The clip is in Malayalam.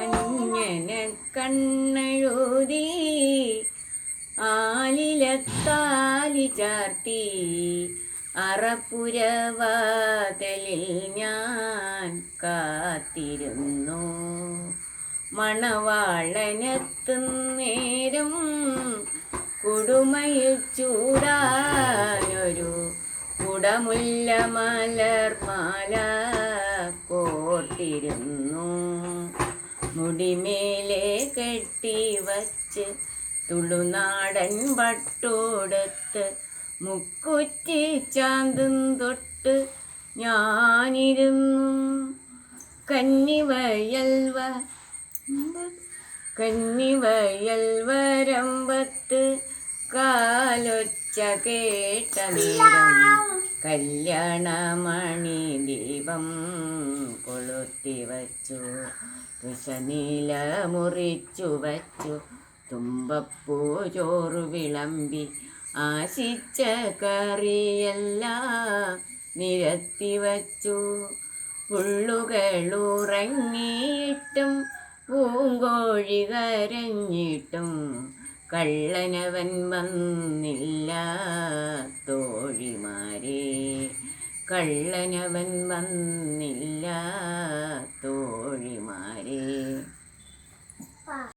അഞ്ഞന കണ്ണെഴുതി ആലിലത്താലി ചാർത്തി അറപ്പുരവാതലിൽ ഞാൻ കാത്തിരുന്നു. മണവാളനെത്തും നേരം കുടുമയിൽ ചൂടാനൊരു കുടമുല്ല മലർമാല കോർത്തിരുന്നു മുടിമേലെ കെട്ടി വച്ച് തുളുനാടൻ പട്ടോടത്ത് മുക്കുറ്റി ചാന്തും തൊട്ട് ഞാനിരുന്നു. കന്നിവയൽവ കന്നിവയൽ വരമ്പത്ത് കാലൊച്ച കേട്ട നേരം കല്യാണമണി ദീപം കൊളുത്തി വച്ചു കൃഷനീല മുറിച്ചു വച്ചു. തുമ്പപ്പൂ ചോറു വിളമ്പി ആശിച്ച കറിയെല്ലാം നിരത്തി വച്ചു പുള്ളുകളുറങ്ങിയിട്ടും പൂങ്കോഴി കരഞ്ഞിട്ടും കള്ളനവൻ വന്നില്ല തോഴിമാരെ. കള്ളനവൻ വന്നില്ല